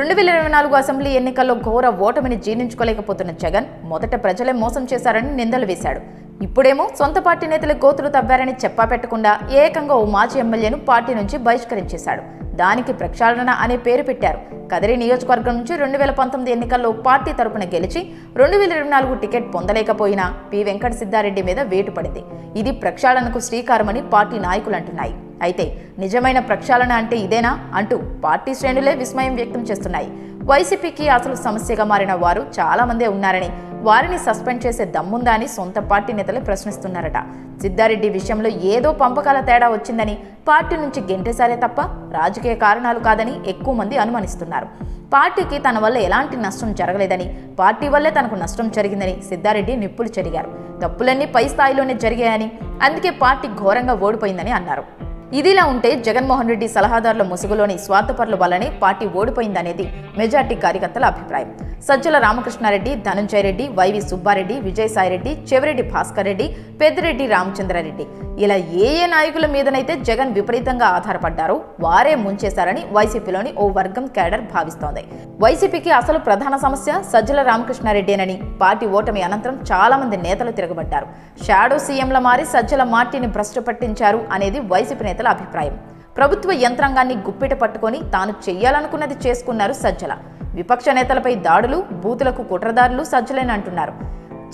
రెండు వేల ఇరవై నాలుగు అసెంబ్లీ ఎన్నికల్లో ఘోర ఓటమిని జీర్ణించుకోలేకపోతున్న జగన్ మొదట ప్రజలే మోసం చేశారని నిందలు వేశాడు. ఇప్పుడేమో సొంత పార్టీ నేతలు గోతులు తవ్వారని చెప్పా పెట్టకుండా ఏకంగా ఓ మాజీ ఎమ్మెల్యేను పార్టీ నుంచి బహిష్కరించేశాడు. దానికి ప్రక్షాళన అనే పేరు పెట్టారు. కదిరి నియోజకవర్గం నుంచి రెండు వేల పంతొమ్మిది ఎన్నికల్లో పార్టీ తరపున గెలిచి రెండు వేల ఇరవై నాలుగు టికెట్ పొందలేకపోయినా పి. వెంకట సిద్ధారెడ్డి మీద వేటు పడింది. ఇది ప్రక్షాళనకు శ్రీకారమని పార్టీ నాయకులు అంటున్నాయి. అయితే నిజమైన ప్రక్షాళన అంటే ఇదేనా అంటూ పార్టీ శ్రేణులే విస్మయం వ్యక్తం చేస్తున్నాయి. వైసీపీకి అసలు సమస్యగా మారిన వారు చాలా మందే ఉన్నారని వారిని సస్పెండ్ చేసే దమ్ముందా అని సొంత పార్టీ నేతలు ప్రశ్నిస్తున్నారట. సిద్ధారెడ్డి విషయంలో ఏదో పంపకాల తేడా వచ్చిందని పార్టీ నుంచి గెంటేశారే తప్ప రాజకీయ కారణాలు కాదని ఎక్కువ మంది అనుమానిస్తున్నారు. పార్టీకి తన వల్ల ఎలాంటి నష్టం జరగలేదని పార్టీ వల్లే తనకు నష్టం జరిగిందని సిద్ధారెడ్డి నిప్పులు చెరిగారు. తప్పులన్నీ పై స్థాయిలోనే జరిగాయని అందుకే పార్టీ ఘోరంగా ఓడిపోయిందని అన్నారు. ఇదిలా ఉంటే జగన్మోహన్ రెడ్డి సలహాదారుల ముసుగులోని స్వార్థపరుల వల్లనే పార్టీ ఓడిపోయిందనేది మెజార్టీ కార్యకర్తల అభిప్రాయం. సజ్జల రామకృష్ణారెడ్డి ధనంజయ రెడ్డి వైవి సుబ్బారెడ్డి విజయసాయిరెడ్డి చెవిరెడ్డి భాస్కర్ రెడ్డి పెద్దిరెడ్డి రామచంద్రారెడ్డి. ఇలా ఏ ఏ నాయకుల మీదనైతే జగన్ విపరీతంగా ఆధారపడ్డారో వారే ముంచేశారని వైసీపీలోని ఓ వర్గం క్యాడర్ భావిస్తోంది. వైసీపీకి అసలు ప్రధాన సమస్య సజ్జల రామకృష్ణారెడ్డేనని పార్టీ ఓటమి అనంతరం చాలా మంది నేతలు తిరగబడ్డారు. షాడో సీఎంల మారి సజ్జల మార్టీని భ్రష్టు పట్టించారు అనేది వైసీపీ నేత నేతల అభిప్రాయం. ప్రభుత్వ యంత్రాంగాన్ని గుప్పిట పట్టుకొని తాను చెయ్యాలనుకున్నది చేసుకున్నారు సజ్జల. విపక్ష నేతలపై దాడులు బూతులకు కుట్రదారులు సజ్జలేని అంటున్నారు.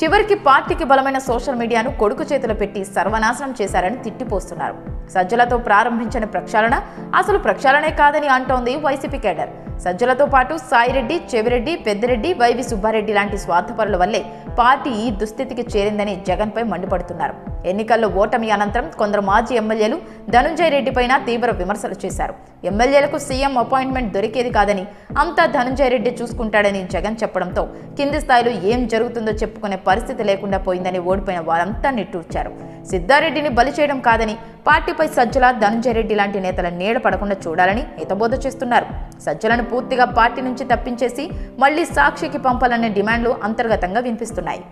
చివరికి పార్టీకి బలమైన సోషల్ మీడియాను కొడుకు చేతిలో పెట్టి సర్వనాశనం చేశారని తిట్టిపోస్తున్నారు. సజ్జలతో ప్రారంభించిన ప్రక్షాళన అసలు ప్రక్షాళనే కాదని అంటోంది వైసీపీ కేడర్. సజ్జలతో పాటు సాయిరెడ్డి చెవిరెడ్డి పెద్దిరెడ్డి వైవి సుబ్బారెడ్డి లాంటి స్వార్థపరుల వల్లే పార్టీ ఈ దుస్థితికి చేరిందని జగన్పై మండిపడుతున్నారు. ఎన్నికల్లో ఓటమి అనంతరం కొందరు మాజీ ఎమ్మెల్యేలు ధనుంజయ రెడ్డిపైన తీవ్ర విమర్శలు చేశారు. ఎమ్మెల్యేలకు సీఎం అపాయింట్మెంట్ దొరికేది కాదని అంతా ధనుంజయ రెడ్డి చూసుకుంటాడని జగన్ చెప్పడంతో కింది స్థాయిలో ఏం జరుగుతుందో చెప్పుకునే పరిస్థితి లేకుండా పోయిందని ఓడిపోయిన వారంతా నిట్టూర్చారు. సిద్ధారెడ్డిని బలి చేయడం కాదని పార్టీపై సజ్జల ధనుంజయ రెడ్డి లాంటి నేతల నీడ పడకుండా చూడాలని హితబోధ చేస్తున్నారు. సజ్జలను పూర్తిగా పార్టీ నుంచి తప్పించేసి మళ్ళీ సాక్షికి పంపాలనే డిమాండ్లు అంతర్గతంగా వినిపిస్తున్నాయి.